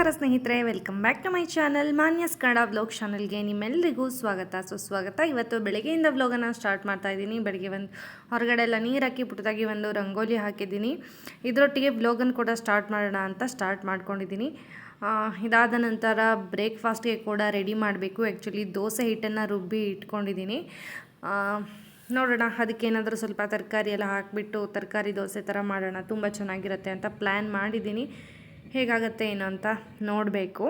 ನಮಸ್ಕಾರ ಸ್ನೇಹಿತರೆ welcome back to my channel Manyas Kannada vlog ಚಾನಲ್ಗೆ ನಿಮ್ಮೆಲ್ಲರಿಗೂ ಸ್ವಾಗತ. ಸುಸ್ವಾಗತ ಇವತ್ತು ಬೆಳಗ್ಗೆಯಿಂದ ವ್ಲಾಗನ್ನು ಸ್ಟಾರ್ಟ್ ಮಾಡ್ತಾ ಇದ್ದೀನಿ. ಬೆಳಗ್ಗೆ ಒಂದು ಹೊರಗಡೆ ಎಲ್ಲ ನೀರು ಹಾಕಿ ಪುಟ್ಟದಾಗಿ ಒಂದು ರಂಗೋಲಿ ಹಾಕಿದ್ದೀನಿ. ಇದರೊಟ್ಟಿಗೆ ವ್ಲಾಗನ್ನು ಕೂಡ ಸ್ಟಾರ್ಟ್ ಮಾಡೋಣ ಅಂತ ಸ್ಟಾರ್ಟ್ ಮಾಡ್ಕೊಂಡಿದ್ದೀನಿ. ಇದಾದ ನಂತರ ಬ್ರೇಕ್ಫಾಸ್ಟ್ಗೆ ಕೂಡ ರೆಡಿ ಮಾಡಬೇಕು. ಆ್ಯಕ್ಚುಲಿ ದೋಸೆ ಹಿಟ್ಟನ್ನು ರುಬ್ಬಿ ಇಟ್ಕೊಂಡಿದ್ದೀನಿ. ನೋಡೋಣ. ಅದಕ್ಕೆ ಏನಾದರೂ ಸ್ವಲ್ಪ ತರಕಾರಿ ಎಲ್ಲ ಹಾಕಿಬಿಟ್ಟು, ತರಕಾರಿ ದೋಸೆ ಥರ ಮಾಡೋಣ. ತುಂಬ ಚೆನ್ನಾಗಿರುತ್ತೆ ಅಂತ ಪ್ಲ್ಯಾನ್ ಮಾಡಿದ್ದೀನಿ. ಹೇಗಾಗತ್ತೆ ಏನು ಅಂತ ನೋಡಬೇಕು.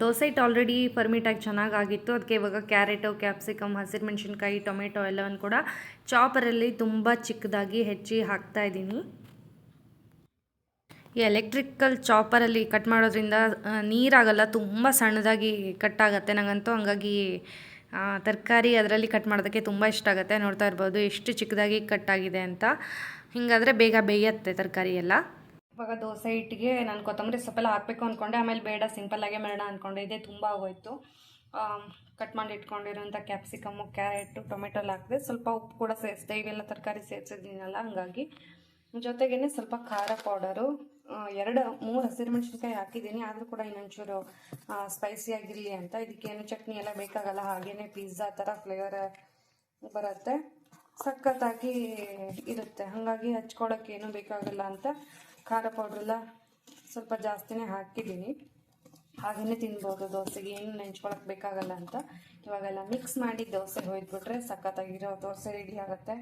ದೋಸೆ ಇಟ್ಟು ಆಲ್ರೆಡಿ ಪರ್ಮಿಟಾಗಿ ಚೆನ್ನಾಗಾಗಿತ್ತು. ಅದಕ್ಕೆ ಇವಾಗ ಕ್ಯಾರೆಟು, ಕ್ಯಾಪ್ಸಿಕಮ್, ಹಸಿರು ಮೆಣಸಿನ್ಕಾಯಿ, ಟೊಮೆಟೊ ಎಲ್ಲವನ್ನು ಕೂಡ ಚಾಪರಲ್ಲಿ ತುಂಬ ಚಿಕ್ಕದಾಗಿ ಹೆಚ್ಚಿ ಹಾಕ್ತಾ ಇದ್ದೀನಿ. ಈ ಎಲೆಕ್ಟ್ರಿಕಲ್ ಚಾಪರಲ್ಲಿ ಕಟ್ ಮಾಡೋದ್ರಿಂದ ನೀರಾಗಲ್ಲ, ತುಂಬ ಸಣ್ಣದಾಗಿ ಕಟ್ ಆಗುತ್ತೆ. ನನಗಂತೂ ಹಂಗಾಗಿ ತರಕಾರಿ ಅದರಲ್ಲಿ ಕಟ್ ಮಾಡೋದಕ್ಕೆ ತುಂಬ ಇಷ್ಟ ಆಗುತ್ತೆ. ನೋಡ್ತಾ ಇರ್ಬೋದು, ಎಷ್ಟು ಚಿಕ್ಕದಾಗಿ ಕಟ್ ಆಗಿದೆ ಅಂತ. ಹಿಂಗಾದರೆ ಬೇಗ ಬೇಯತ್ತೆ ತರಕಾರಿ ಎಲ್ಲ. ಇವಾಗ ದೋಸೆ ಹಿಟ್ಟಿಗೆ ನಾನು ಕೊತ್ತಂಬರಿ ಸೊಪ್ಪೆಲ್ಲ ಹಾಕಬೇಕು ಅಂದ್ಕೊಂಡೆ ಆಮೇಲೆ ಬೇಡ ಸಿಂಪಲ್ಲಾಗೆ ಮಾಡೋಣ ಇದೇ ತುಂಬ ಆಗೋಯ್ತು. ಕಟ್ ಮಾಡಿ ಇಟ್ಕೊಂಡಿರೋಂಥ ಕ್ಯಾಪ್ಸಿಕಮ್ಮು ಕ್ಯಾರೆಟು ಟೊಮೆಟೊಲ್ಲ ಹಾಕಿದೆ ಸ್ವಲ್ಪ ಉಪ್ಪು ಕೂಡ ಸೇರಿಸಿದೆ. ಇವೆಲ್ಲ ತರಕಾರಿ ಸೇರಿಸಿದ್ದೀನಲ್ಲ, ಹಂಗಾಗಿ. ಜೊತೆಗೇ ಸ್ವಲ್ಪ ಖಾರ ಪೌಡರು. ಎರಡು, ಮೂರು ಹಸಿರು ಮೆಣಸಿನ್ಕಾಯಿ ಹಾಕಿದ್ದೀನಿ. ಆದರೂ ಕೂಡ ಇನ್ನೊಂಚೂರು ಸ್ಪೈಸಿ ಆಗಿರಲಿ ಅಂತ. ಇದಕ್ಕೇನು ಚಟ್ನಿ ಎಲ್ಲ ಬೇಕಾಗಲ್ಲ. ಹಾಗೇ ಪಿಜ್ಜಾ ಥರ ಫ್ಲೇವರ್ ಬರುತ್ತೆ. ಸಖತ್ತಾಗಿ ಇರುತ್ತೆ. ಹಾಗಾಗಿ ಹಚ್ಕೊಳಕ್ಕೆ ಏನೂ ಬೇಕಾಗಲ್ಲ ಅಂತ ಖಾರ ಪೌಡ್ರೆಲ್ಲ ಸ್ವಲ್ಪ ಜಾಸ್ತಿನೇ ಹಾಕಿದ್ದೀನಿ. ಹಾಗೆಯೇ ತಿನ್ಬೋದು. ದೋಸೆಗೆ ಏನು ನೆಂಚ್ಕೊಳಕ್ಕೆ ಬೇಕಾಗಲ್ಲ ಅಂತ. ಇವಾಗೆಲ್ಲ ಮಿಕ್ಸ್ ಮಾಡಿ ದೋಸೆ ಹೊಯ್ದ್ಬಿಟ್ರೆ ಸಖತ್ತಾಗಿರೋ ದೋಸೆ ರೆಡಿ ಆಗುತ್ತೆ.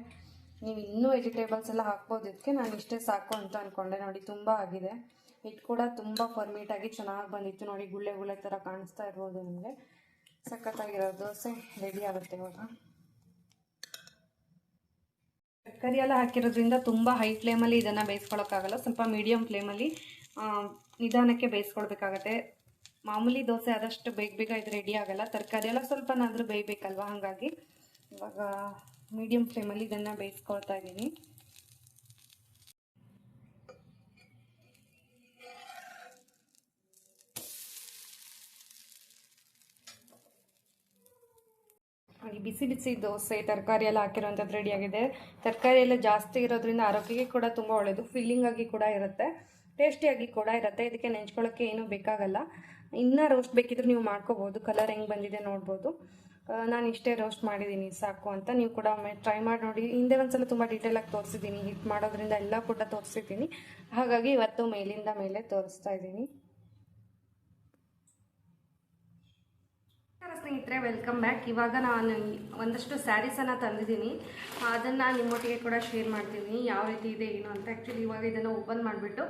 ನೀವು ಇನ್ನೂ ವೆಜಿಟೇಬಲ್ಸ್ ಎಲ್ಲ ಹಾಕ್ಬೋದು. ಇದಕ್ಕೆ ನಾನು ಇಷ್ಟೇ ಸಾಕು ಅಂತ ಅಂದ್ಕೊಂಡೆ ನೋಡಿ, ತುಂಬ ಆಗಿದೆ. ಹಿಟ್ಟು ಕೂಡ ತುಂಬ ಪರ್ಮಿಟಾಗಿ ಚೆನ್ನಾಗಿ ಬಂದಿತ್ತು. ನೋಡಿ, ಗುಳ್ಳೆ ಗುಳ್ಳೆ ಥರ ಕಾಣಿಸ್ತಾ ಇರ್ಬೋದು ನಿಮಗೆ. ಸಖತ್ತಾಗಿರೋ ದೋಸೆ ರೆಡಿ ಆಗುತ್ತೆ ಇವಾಗ. ತರಕಾರಿ ಎಲ್ಲ ಹಾಕಿರೋದ್ರಿಂದ ತುಂಬ ಹೈ ಫ್ಲೇಮಲ್ಲಿ ಇದನ್ನು ಬೇಯಿಸ್ಕೊಳೋಕ್ಕಾಗಲ್ಲ. ಸ್ವಲ್ಪ ಮೀಡಿಯಮ್ ಫ್ಲೇಮಲ್ಲಿ ನಿಧಾನಕ್ಕೆ ಬೇಯಿಸ್ಕೊಳ್ಬೇಕಾಗತ್ತೆ. ಮಾಮೂಲಿ ದೋಸೆ ಆದಷ್ಟು ಬೇಗ ಬೇಗ ಇದು ರೆಡಿ ಆಗಲ್ಲ. ತರಕಾರಿ ಎಲ್ಲ ಸ್ವಲ್ಪನಾದರೂ ಬೇಯಬೇಕಲ್ವ? ಹಾಗಾಗಿ ಇವಾಗ ಮೀಡಿಯಮ್ ಫ್ಲೇಮಲ್ಲಿ ಇದನ್ನು ಬೇಯಿಸ್ಕೊಳ್ತಾ ಇದ್ದೀನಿ. ಈ ಬಿಸಿ ಬಿಸಿ ದೋಸೆ, ತರಕಾರಿ ಎಲ್ಲ ಹಾಕಿರೋಂಥದ್ದು ರೆಡಿ ಆಗಿದೆ. ತರಕಾರಿ ಎಲ್ಲ ಜಾಸ್ತಿ ಇರೋದ್ರಿಂದ ಆರೋಗ್ಯಕ್ಕೆ ಕೂಡ ತುಂಬ ಒಳ್ಳೆಯದು ಫಿಲ್ಲಿಂಗ್ ಆಗಿ ಕೂಡ ಇರುತ್ತೆ. ಟೇಸ್ಟಿಯಾಗಿ ಕೂಡ ಇರುತ್ತೆ. ಇದಕ್ಕೆ ನೆಂಚ್ಕೊಳ್ಳೋಕ್ಕೆ ಏನೂ ಬೇಕಾಗಲ್ಲ. ಇನ್ನೂ ರೋಸ್ಟ್ ಬೇಕಿದ್ರೆ ನೀವು ಮಾಡ್ಕೋಬೋದು. ಕಲರ್ ಹೆಂಗೆ ಬಂದಿದೆ ನೋಡ್ಬೋದು. ನಾನು ಇಷ್ಟೇ ರೋಸ್ಟ್ ಮಾಡಿದ್ದೀನಿ ಸಾಕು ಅಂತ ನೀವು ಕೂಡ ಒಮ್ಮೆ ಟ್ರೈ ಮಾಡಿ ನೋಡಿ. ಹಿಂದೆ ಒಂದ್ಸಲ ತುಂಬ ಡೀಟೇಲಾಗಿ ತೋರಿಸಿದ್ದೀನಿ ಹಿಟ್ ಮಾಡೋದ್ರಿಂದ ಎಲ್ಲ ಕೂಡ ತೋರಿಸಿದ್ದೀನಿ ಹಾಗಾಗಿ ಇವತ್ತು ಮೇಲಿಂದ ಮೇಲೆ ತೋರಿಸ್ತಾ ಇದ್ದೀನಿ ನಮಸ್ಕಾರ ಸ್ನೇಹಿತರೆ ವೆಲ್ಕಮ್ ಬ್ಯಾಕ್ ಇವಾಗ ನಾನು ಒಂದಷ್ಟು ಸ್ಯಾರೀಸನ್ನು ತಂದಿದ್ದೀನಿ. ಅದನ್ನು ನಿಮ್ಮೊಟ್ಟಿಗೆ ಕೂಡ ಶೇರ್ ಮಾಡ್ತೀನಿ. ಯಾವ ರೀತಿ ಇದೆ, ಏನು ಅಂತ ಆ್ಯಕ್ಚುಲಿ ಇವಾಗ ಇದನ್ನು ಓಪನ್ ಮಾಡಿಬಿಟ್ಟು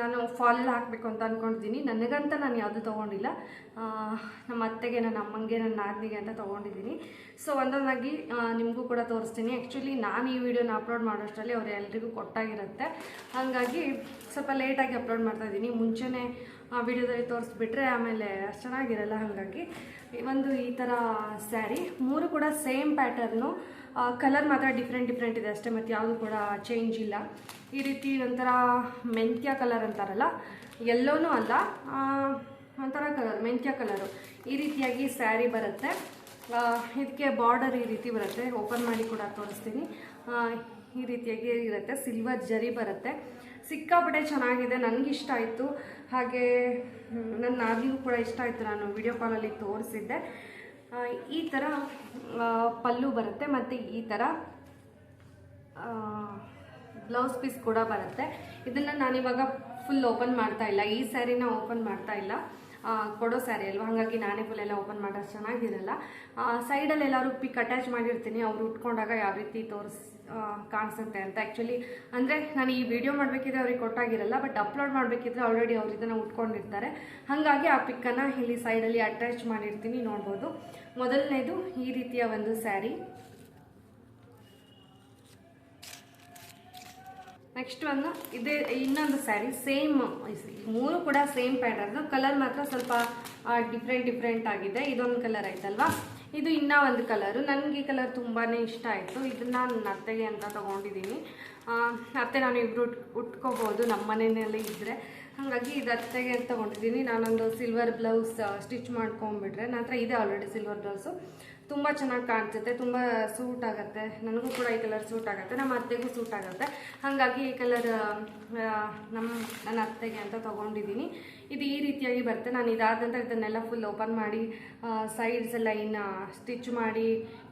ನಾನು ಫಾಲಲ್ಲಿ ಹಾಕಬೇಕು ಅಂತ ಅಂದ್ಕೊಂಡಿದ್ದೀನಿ ನನಗಂತ ನಾನು ಯಾವುದು ತೊಗೊಂಡಿಲ್ಲ. ನಮ್ಮ ಅತ್ತೆಗೆ, ನನ್ನ ಅಮ್ಮಂಗೆ, ನನ್ನ ನಾದಿನಿಗೆ ಅಂತ ತೊಗೊಂಡಿದ್ದೀನಿ. ಸೊ ಒಂದೊಂದಾಗಿ ನಿಮಗೂ ಕೂಡ ತೋರಿಸ್ತೀನಿ. ಆ್ಯಕ್ಚುಲಿ ನಾನು ಈ ವಿಡಿಯೋನ ಅಪ್ಲೋಡ್ ಮಾಡೋಷ್ಟರಲ್ಲಿ ಅವ್ರು ಎಲ್ರಿಗೂ ಕೊಟ್ಟಾಗಿರುತ್ತೆ. ಹಾಗಾಗಿ ಸ್ವಲ್ಪ ಲೇಟಾಗಿ ಅಪ್ಲೋಡ್ ಮಾಡ್ತಾ ಇದ್ದೀನಿ. ಮುಂಚೆನೇ ವಿಡಿಯೋದಲ್ಲಿ ತೋರಿಸ್ಬಿಟ್ರೆ ಆಮೇಲೆ ಅಷ್ಟು ಚೆನ್ನಾಗಿರಲ್ಲ ಹಾಗಾಗಿ. ಒಂದು ಈ ಥರ ಸ್ಯಾರಿ ಮೂರು ಕೂಡ ಸೇಮ್ ಪ್ಯಾಟರ್ನು ಕಲರ್ ಮಾತ್ರ ಡಿಫ್ರೆಂಟ್ ಡಿಫ್ರೆಂಟ್ ಇದೆ ಅಷ್ಟೇ. ಮತ್ತು ಯಾವುದು ಕೂಡ ಚೇಂಜ್ ಇಲ್ಲ. ಈ ರೀತಿ ಒಂಥರ ಮೆಂತ್ಯ ಕಲರ್ ಅಂತಾರಲ್ಲ ಎಲ್ಲೋನೂ ಅಲ್ಲ ಒಂಥರ ಕಲರ್ ಮೆಂತ್ಯ ಕಲರು ಈ ರೀತಿಯಾಗಿ ಸ್ಯಾರಿ ಬರುತ್ತೆ. ಇದಕ್ಕೆ ಬಾರ್ಡರ್ ಈ ರೀತಿ ಬರುತ್ತೆ. ಓಪನ್ ಮಾಡಿ ಕೂಡ ತೋರಿಸ್ತೀನಿ. ಈ ರೀತಿಯಾಗಿ ಇರುತ್ತೆ. ಸಿಲ್ವರ್ ಜರಿ ಬರುತ್ತೆ. ಸಿಕ್ಕಾಪಟ್ಟೆ ಚೆನ್ನಾಗಿದೆ ನನಗಿಷ್ಟ ಆಯಿತು. ಹಾಗೆ ನನ್ನ ನಾದಿಗೂ ಕೂಡ ಇಷ್ಟ ಆಯಿತು ನಾನು ವಿಡಿಯೋ ಕಾಲಲ್ಲಿ ತೋರಿಸಿದ್ದೆ. ಈ ಥರ ಪಲ್ಲು ಬರುತ್ತೆ ಮತ್ತು ಈ ಥರ ಬ್ಲೌಸ್ ಪೀಸ್ ಕೂಡ ಬರುತ್ತೆ. ಇದನ್ನು ನಾನಿವಾಗ ಫುಲ್ ಓಪನ್ ಮಾಡ್ತಾ ಇಲ್ಲ. ಈ ಸ್ಯಾರಿನ ಓಪನ್ ಮಾಡ್ತಾ ಇಲ್ಲ. ಕೊಡೋ ಸ್ಯಾರಿ ಅಲ್ವಾ? ಹಾಗಾಗಿ ನಾನೇ ಫುಲ್ ಎಲ್ಲ ಓಪನ್ ಮಾಡೋದು ಚೆನ್ನಾಗಿರಲ್ಲ. ಸೈಡಲ್ಲಿ ಎಲ್ಲರೂ ಪಿಕ್ ಅಟ್ಯಾಚ್ ಮಾಡಿರ್ತೀನಿ. ಅವ್ರು ಉಟ್ಕೊಂಡಾಗ ಯಾವ ರೀತಿ ತೋರಿಸ್ ಕಾಣಿಸುತ್ತೆ ಅಂತ. ಆ್ಯಕ್ಚುಲಿ ಅಂದರೆ ನಾನು ಈ ವಿಡಿಯೋ ಮಾಡಬೇಕಿದ್ರೆ ಅವ್ರಿಗೆ ಕೊಟ್ಟಾಗಿರಲ್ಲ ಬಟ್ ಅಪ್ಲೋಡ್ ಮಾಡಬೇಕಿದ್ರೆ ಆಲ್ರೆಡಿ ಅವ್ರು ಇದನ್ನು ಉಟ್ಕೊಂಡಿರ್ತಾರೆ. ಹಾಗಾಗಿ ಆ ಪಿಕ್ಕನ್ನು ಇಲ್ಲಿ ಸೈಡಲ್ಲಿ ಅಟ್ಯಾಚ್ ಮಾಡಿರ್ತೀನಿ, ನೋಡ್ಬೋದು. ಮೊದಲನೇದು ಈ ರೀತಿಯ ಒಂದು ಸ್ಯಾರಿ ನೆಕ್ಸ್ಟ್ ಒಂದು ಇದೇ, ಇನ್ನೊಂದು ಸ್ಯಾರಿ ಸೇಮ್ ಮೂರು ಕೂಡ ಸೇಮ್ ಪ್ಯಾಟರ್ನು ಕಲರ್ ಮಾತ್ರ ಸ್ವಲ್ಪ ಡಿಫ್ರೆಂಟ್ ಡಿಫ್ರೆಂಟ್ ಆಗಿದೆ. ಇದೊಂದು ಕಲರ್ ಆಯ್ತಲ್ವಾ? ಇದು ಇನ್ನೂ ಒಂದು ಕಲರು. ನನಗೆ ಈ ಕಲರ್ ತುಂಬಾ ಇಷ್ಟ ಆಯಿತು. ಇದನ್ನು ನನ್ನ ಅತ್ತೆಗೆ ಅಂತ ತಗೊಂಡಿದ್ದೀನಿ ಅತ್ತೆ ನಾನು ಇಬ್ರು ಉಟ್, ಉಟ್ಕೋಬೋದು, ನಮ್ಮ ಮನೆಯಲ್ಲಿ ಇದ್ದರೆ ಹಾಗಾಗಿ ಇದು ಅತ್ತೆಗೆ ಅಂತ ತಗೊಂಡಿದ್ದೀನಿ ನಾನೊಂದು ಸಿಲ್ವರ್ ಬ್ಲೌಸ್ ಸ್ಟಿಚ್ ಮಾಡ್ಕೊಂಬಿಟ್ರೆ ನನ್ನ ಇದೆ ಆಲ್ರೆಡಿ ಸಿಲ್ವರ್ ಬ್ಲೌಸು ತುಂಬ ಚೆನ್ನಾಗಿ ಕಾಣಿಸುತ್ತೆ ತುಂಬ ಸೂಟ್ ಆಗುತ್ತೆ. ನನಗೂ ಕೂಡ ಈ ಕಲರ್ ಸೂಟ್ ಆಗುತ್ತೆ, ನಮ್ಮ ಅತ್ತೆಗೂ ಸೂಟ್ ಆಗುತ್ತೆ. ಹಾಗಾಗಿ ಈ ಕಲರ್ ನಮ್ಮ ನನ್ನ ಅತ್ತೆಗೆ ಅಂತ ತೊಗೊಂಡಿದ್ದೀನಿ ಇದು ಈ ರೀತಿಯಾಗಿ ಬರುತ್ತೆ. ನಾನು ಇದಾದ ಇದನ್ನೆಲ್ಲ ಫುಲ್ ಓಪನ್ ಮಾಡಿ ಸೈಡ್ಸ್ ಎಲ್ಲ ಇನ್ನು ಸ್ಟಿಚ್ ಮಾಡಿ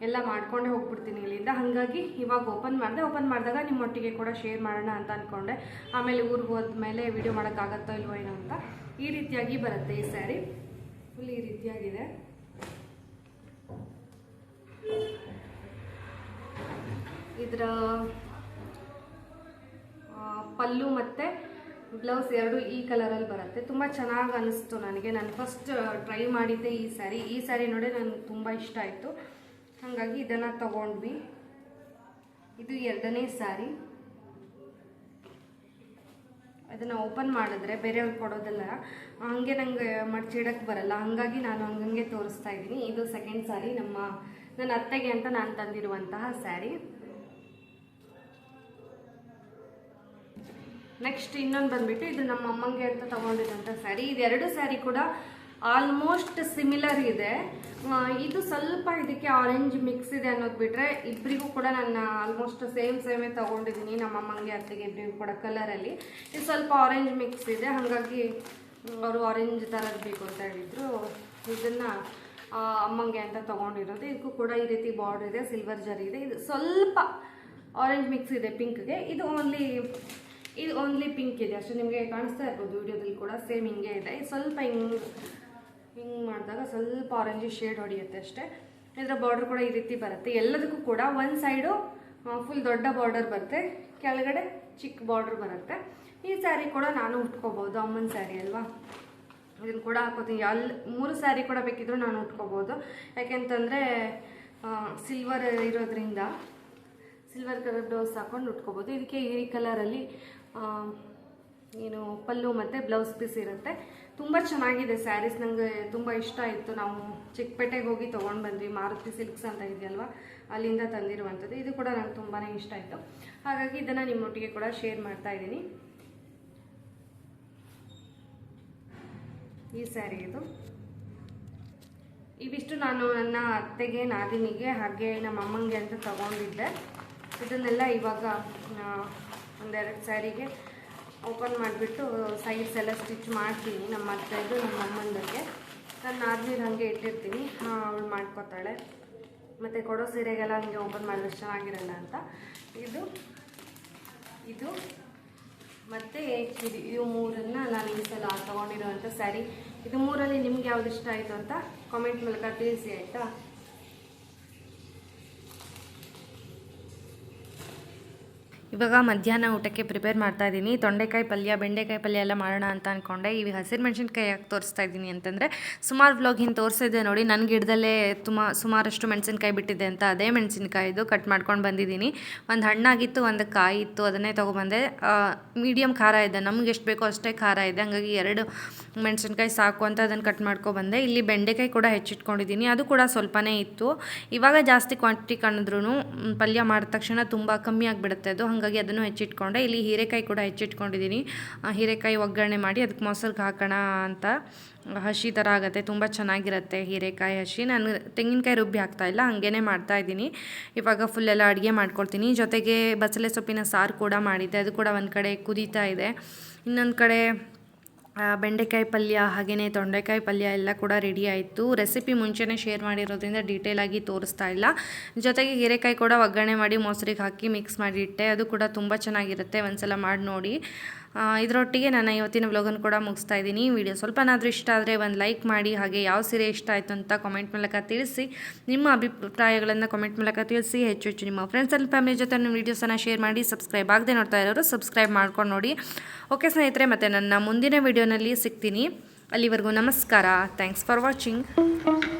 ಎಲ್ಲ ಮಾಡ್ಕೊಂಡೇ ಹೋಗ್ಬಿಡ್ತೀನಿ ಇಲ್ಲಿಂದ. ಹಾಗಾಗಿ ಇವಾಗ ಓಪನ್ ಮಾಡಿದೆ. ಓಪನ್ ಮಾಡಿದಾಗ ನಿಮ್ಮೊಟ್ಟಿಗೆ ಕೂಡ ಶೇರ್ ಮಾಡೋಣ ಅಂತ ಅಂದ್ಕೊಂಡೆ ಆಮೇಲೆ ಊರಿಗೆ ಹೋದ್ಮೇಲೆ ವಿಡಿಯೋ ಮಾಡೋಕ್ಕಾಗತ್ತೋ ಇಲ್ವೋ ಏನೋ ಅಂತ. ಈ ರೀತಿಯಾಗಿ ಬರುತ್ತೆ ಈ ಸ್ಯಾರಿ ಫುಲ್ ಈ ರೀತಿಯಾಗಿದೆ. ಇದರ ಪಲ್ಲು ಮತ್ತು ಬ್ಲೌಸ್ ಎರಡು ಈ ಕಲರಲ್ಲಿ ಬರುತ್ತೆ. ತುಂಬ ಚೆನ್ನಾಗಿ ಅನಿಸ್ತು ನನಗೆ. ನಾನು ಫಸ್ಟ್ ಟ್ರೈ ಮಾಡಿದ್ದೆ ಈ ಸ್ಯಾರಿ ಈ ಸ್ಯಾರಿ ನೋಡಿ ನನಗೆ ತುಂಬ ಇಷ್ಟ ಆಯಿತು. ಹಾಗಾಗಿ ಇದನ್ನು ತಗೊಂಡ್ವಿ. ಇದು ಎರಡನೇ ಸ್ಯಾರಿ ಅದನ್ನು ಓಪನ್ ಮಾಡಿದ್ರೆ ಬೇರೆಯವ್ರಿಗೆ ಕೊಡೋದಲ್ಲ. ಹಂಗೆ ನಂಗೆ ಮಡ್ಚಿಡಕ್ಕೆ ಬರಲ್ಲ. ಹಾಗಾಗಿ ನಾನು ಹಂಗಂಗೆ ತೋರಿಸ್ತಾ ಇದ್ದೀನಿ. ಇದು ಸೆಕೆಂಡ್ ಸ್ಯಾರಿ ನಮ್ಮ ನನ್ನ ಅತ್ತೆಗೆ ಅಂತ ನಾನು ತಂದಿರುವಂತಹ ಸ್ಯಾರಿ. ನೆಕ್ಸ್ಟ್ ಇನ್ನೊಂದು ಬಂದ್ಬಿಟ್ಟು ಇದು ನಮ್ಮ ಅಮ್ಮಂಗೆ ಅಂತ ತಗೊಂಡಿದ್ದಂಥ ಸ್ಯಾರಿ. ಇದೆರಡು ಸ್ಯಾರಿ ಕೂಡ ಆಲ್ಮೋಸ್ಟ್ ಸಿಮಿಲರ್ ಇದೆ. ಇದು ಸ್ವಲ್ಪ ಇದಕ್ಕೆ ಆರೆಂಜ್ ಮಿಕ್ಸ್ ಇದೆ ಅನ್ನೋದು ಬಿಟ್ಟರೆ ಇಬ್ಬರಿಗೂ ಕೂಡ ನನ್ನ ಆಲ್ಮೋಸ್ಟ್ ಸೇಮ್ ಸೇಮೇ ತಗೊಂಡಿದ್ದೀನಿ ನಮ್ಮ ಅಮ್ಮಂಗೆ, ಅತ್ತೆಗೆ ಇಬ್ಬರಿಗೂ ಕೂಡ ಕಲರಲ್ಲಿ ಇದು ಸ್ವಲ್ಪ ಆರೆಂಜ್ ಮಿಕ್ಸ್ ಇದೆ. ಹಾಗಾಗಿ ಅವರು ಆರೆಂಜ್ ಥರದ್ದು ಬೇಕು ಅಂತ ಹೇಳಿದರು. ಇದನ್ನು ಅಮ್ಮಂಗೆ ಅಂತ ತೊಗೊಂಡಿರೋದು. ಇದಕ್ಕೂ ಕೂಡ ಈ ರೀತಿ ಬಾರ್ಡರ್ ಇದೆ ಸಿಲ್ವರ್ ಜರಿ ಇದೆ. ಇದು ಸ್ವಲ್ಪ ಆರೆಂಜ್ ಮಿಕ್ಸ್ ಇದೆ ಪಿಂಕ್ಗೆ ಇದು ಓನ್ಲಿ ಇದು ಓನ್ಲಿ ಪಿಂಕ್ ಇದೆ. ಅಷ್ಟು ನಿಮಗೆ ಕಾಣಿಸ್ತಾ ಇರ್ಬೋದು, ವಿಡಿಯೋದಲ್ಲಿ ಕೂಡ ಸೇಮ್ ಹಿಂಗೆ ಇದೆ. ಸ್ವಲ್ಪ ಹಿಂಗೆ ಹಿಂಗೆ ಮಾಡಿದಾಗ ಸ್ವಲ್ಪ ಆರೆಂಜ್ ಶೇಡ್ ಹೊಡೆಯುತ್ತೆ ಅಷ್ಟೇ. ಇದರ ಬಾರ್ಡರ್ ಕೂಡ ಈ ರೀತಿ ಬರುತ್ತೆ. ಎಲ್ಲದಕ್ಕೂ ಕೂಡ ಒಂದು ಸೈಡು ಫುಲ್ ದೊಡ್ಡ ಬಾರ್ಡರ್ ಬರುತ್ತೆ. ಕೆಳಗಡೆ ಚಿಕ್ಕ ಬಾರ್ಡರ್ ಬರುತ್ತೆ. ಈ ಸ್ಯಾರಿ ಕೂಡ ನಾನು ಉಟ್ಕೋಬೋದು, ಅಮ್ಮನ ಸ್ಯಾರಿ ಅಲ್ವಾ? ಇದನ್ನು ಕೂಡ ಹಾಕೋತೀನಿ. ಅಲ್ಲಿ ಮೂರು ಸ್ಯಾರಿ ಕೂಡ ಬೇಕಿದ್ರು ನಾನು ಉಟ್ಕೋಬೋದು. ಯಾಕೆಂತಂದರೆ ಸಿಲ್ವರ್ ಇರೋದ್ರಿಂದ ಸಿಲ್ವರ್ ಕಲರ್ ಬ್ಲೌಸ್ ಹಾಕೊಂಡು ಉಟ್ಕೋಬೋದು. ಇದಕ್ಕೆ ಈ ಕಲರಲ್ಲಿ ಏನು ಪಲ್ಲು ಮತ್ತು ಬ್ಲೌಸ್ ಪೀಸ್ ಇರುತ್ತೆ. ತುಂಬ ಚೆನ್ನಾಗಿದೆ ಸ್ಯಾರೀಸ್ ನನಗೆ ತುಂಬ ಇಷ್ಟ ಇತ್ತು ನಾವು ಚಿಕ್ಕಪೇಟೆಗೆ ಹೋಗಿ ತೊಗೊಂಡು ಬಂದ್ವಿ ಮಾರುತಿ ಸಿಲ್ಕ್ಸ್ ಅಂತ ಇದೆಯಲ್ವ? ಅಲ್ಲಿಂದ ತಂದಿರುವಂಥದ್ದು. ಇದು ಕೂಡ ನನಗೆ ತುಂಬಾ ಇಷ್ಟ ಆಯಿತು. ಹಾಗಾಗಿ ಇದನ್ನು ನಿಮ್ಮೊಟ್ಟಿಗೆ ಕೂಡ ಶೇರ್ ಮಾಡ್ತಾ ಇದ್ದೀನಿ. ಈ ಸ್ಯಾರಿ ಇದು. ಇವಿಷ್ಟು ನಾನು ನನ್ನ ಅತ್ತೆಗೆ, ನಾದಿನಿಗೆ, ಹಾಗೆ ನಮ್ಮ ಅಮ್ಮಂಗೆ ಅಂತ ತಗೊಂಡಿದ್ದೆ. ಇದನ್ನೆಲ್ಲ ಇವಾಗ ಒಂದೆರಡು ಸ್ಯಾರಿಗೆ ಓಪನ್ ಮಾಡಿಬಿಟ್ಟು ಸೈಡ್ಸ್ ಎಲ್ಲ ಸ್ಟಿಚ್ ಮಾಡ್ತೀನಿ ನಮ್ಮ ಅತ್ತೆದು, ನಮ್ಮ ಅಮ್ಮಂದಕ್ಕೆ. ನಾನು ನಾದಿನಿ ಹಾಗೆ ಇಟ್ಟಿರ್ತೀನಿ. ಅವಳು ಮಾಡ್ಕೋತಾಳೆ. ಮತ್ತು ಕೊಡೋ ಸೀರೆಗೆಲ್ಲ ಹಂಗೆ ಓಪನ್ ಮಾಡಿದ್ರೆ ಚೆನ್ನಾಗಿರಲ್ಲ ಅಂತ. ಇದು ಇದು. ಮತ್ತು ಇದು ಇದು ಮೂರನ್ನ ನಾನು ಈ ಸಲ ತೊಗೊಂಡಿರೋವಂಥ ಸ್ಯಾರಿ ಇದು ಮೂರಲ್ಲಿ ನಿಮ್ಗೆ ಯಾವ್ದು ಇಷ್ಟ ಆಯಿತು ಅಂತ ಕಾಮೆಂಟ್ ಮೂಲಕ ತಿಳಿಸಿ ಆಯಿತಾ? ಇವಾಗ ಮಧ್ಯಾಹ್ನ ಊಟಕ್ಕೆ ಪ್ರಿಪೇರ್ ಮಾಡ್ತಾ ಇದ್ದೀನಿ. ತೊಂಡೆಕಾಯಿ ಪಲ್ಯ, ಬೆಂಡೆಕಾಯಿ ಪಲ್ಯ ಎಲ್ಲ ಮಾಡೋಣ ಅಂತ ಅಂದ್ಕೊಂಡೆ ಈಗ ಹಸಿರು ಮೆಣಸಿನ್ಕಾಯಿ ಯಾಕೆ ತೋರಿಸ್ತಾ ಇದ್ದೀನಿ ಅಂತಂದರೆ, ಸುಮಾರು ಬ್ಲಾಗ್ ಹಿಂಗೆ ತೋರಿಸಿದ್ದೆ ನೋಡಿ. ನನ್ನ ಗಿಡದಲ್ಲೇ ತುಮ ಸುಮಾರಷ್ಟು ಮೆಣಸಿನ್ಕಾಯಿ ಬಿಟ್ಟಿದೆ ಅಂತ ಅದೇ ಮೆಣಸಿನ್ಕಾಯಿದು ಕಟ್ ಮಾಡ್ಕೊಂಡು ಬಂದಿದ್ದೀನಿ. ಒಂದು ಹಣ್ಣಾಗಿತ್ತು, ಒಂದು ಕಾಯಿ ಇತ್ತು ಅದನ್ನೇ ತೊಗೊಬಂದೆ. ಮೀಡಿಯಮ್ ಖಾರ ಇದೆ. ನಮ್ಗೆ ಎಷ್ಟು ಬೇಕೋ ಅಷ್ಟೇ ಖಾರ ಇದೆ. ಹಂಗಾಗಿ ಎರಡು ಮೆಣಸಿನ್ಕಾಯಿ ಸಾಕು ಅಂತ ಅದನ್ನು ಕಟ್ ಮಾಡ್ಕೊಬಂದೆ. ಇಲ್ಲಿ ಬೆಂಡೆಕಾಯಿ ಕೂಡ ಹೆಚ್ಚಿಟ್ಕೊಂಡಿದ್ದೀನಿ. ಅದು ಕೂಡ ಸ್ವಲ್ಪನೇ ಇತ್ತು. ಇವಾಗ ಜಾಸ್ತಿ ಕ್ವಾಂಟಿಟಿ ಕಾಣಿದ್ರೂ ಪಲ್ಯ ಮಾಡಿದ ತಕ್ಷಣ ತುಂಬ ಕಮ್ಮಿ ಆಗಿಬಿಡುತ್ತೆ. ಅದು ಹಾಗಾಗಿ ಅದನ್ನು ಹೆಚ್ಚಿಟ್ಕೊಂಡೆ. ಇಲ್ಲಿ ಹೀರೆಕಾಯಿ ಕೂಡ ಹೆಚ್ಚಿಟ್ಕೊಂಡಿದ್ದೀನಿ. ಹೀರೆಕಾಯಿ ಒಗ್ಗರಣೆ ಮಾಡಿ ಅದಕ್ಕೆ ಮೊಸರಿಗೆ ಹಾಕೋಣ ಅಂತ. ಹಸಿ ಥರ ಆಗುತ್ತೆ, ತುಂಬ ಚೆನ್ನಾಗಿರುತ್ತೆ ಹೀರೆಕಾಯಿ ಹಸಿ. ನಾನು ತೆಂಗಿನಕಾಯಿ ರುಬ್ಬಿ ಹಾಕ್ತಾ ಇಲ್ಲ ಹಂಗೇ ಮಾಡ್ತಾ ಇದ್ದೀನಿ. ಇವಾಗ ಫುಲ್ ಎಲ್ಲ ಅಡುಗೆ ಮಾಡ್ಕೊಳ್ತೀನಿ. ಜೊತೆಗೆ ಬಸಳೆ ಸೊಪ್ಪಿನ ಸಾರು ಕೂಡ ಮಾಡಿದ್ದೆ. ಅದು ಕೂಡ ಒಂದು ಕಡೆ ಕುದೀತಾ ಇದೆ. ಇನ್ನೊಂದು ಕಡೆ ಬೆಂಡೆಕಾಯಿ ಪಲ್ಯ ಹಾಗೆಯೇ ತೊಂಡೆಕಾಯಿ ಪಲ್ಯ ಎಲ್ಲ ಕೂಡ ರೆಡಿ ಆಯಿತು. ರೆಸಿಪಿ ಮುಂಚೆನೇ ಶೇರ್ ಮಾಡಿರೋದ್ರಿಂದ ಡೀಟೇಲಾಗಿ ತೋರಿಸ್ತಾ ಇಲ್ಲ. ಜೊತೆಗೆ ಹೀರೆಕಾಯಿ ಕೂಡ ಒಗ್ಗರಣೆ ಮಾಡಿ ಮೊಸರಿಗೆ ಹಾಕಿ ಮಿಕ್ಸ್ ಮಾಡಿಟ್ಟೆ. ಅದು ಕೂಡ ತುಂಬ ಚೆನ್ನಾಗಿರುತ್ತೆ. ಒಂದ್ಸಲ ಮಾಡಿ ನೋಡಿ. ಇದರೊಟ್ಟಿಗೆ ನಾನು ಇವತ್ತಿನ ವ್ಲಾಗನ್ನು ಕೂಡ ಮುಗಿಸ್ತಾ ಇದ್ದೀನಿ. ವಿಡಿಯೋ ಸ್ವಲ್ಪನಾದರೂ ಇಷ್ಟ ಆದರೆ ಒಂದು ಲೈಕ್ ಮಾಡಿ, ಹಾಗೆ ಯಾವ ಸೀರೆ ಇಷ್ಟ ಆಯಿತು ಅಂತ ಕಾಮೆಂಟ್ ಮೂಲಕ ತಿಳಿಸಿ. ನಿಮ್ಮ ಅಭಿಪ್ರಾಯಗಳನ್ನು ಕಾಮೆಂಟ್ ಮೂಲಕ ತಿಳಿಸಿ. ಹೆಚ್ಚು ಹೆಚ್ಚು ನಿಮ್ಮ ಫ್ರೆಂಡ್ಸ್ ಆ್ಯಂಡ್ ಫ್ಯಾಮಿಲಿ ಜೊತೆ ನಿಮ್ಮ ವೀಡಿಯೋಸನ್ನು ಶೇರ್ ಮಾಡಿ ಸಬ್ಸ್ಕ್ರೈಬ್ ಆಗದೆ ನೋಡ್ತಾ ಇರೋರು ಸಬ್ಸ್ಕ್ರೈಬ್ ಮಾಡ್ಕೊಂಡು ನೋಡಿ. ಓಕೆ ಸ್ನೇಹಿತರೆ, ಮತ್ತು ನನ್ನ ಮುಂದಿನ ವೀಡಿಯೋನಲ್ಲಿ ಸಿಗ್ತೀನಿ. ಅಲ್ಲಿವರೆಗೂ ನಮಸ್ಕಾರ. Thanks for watching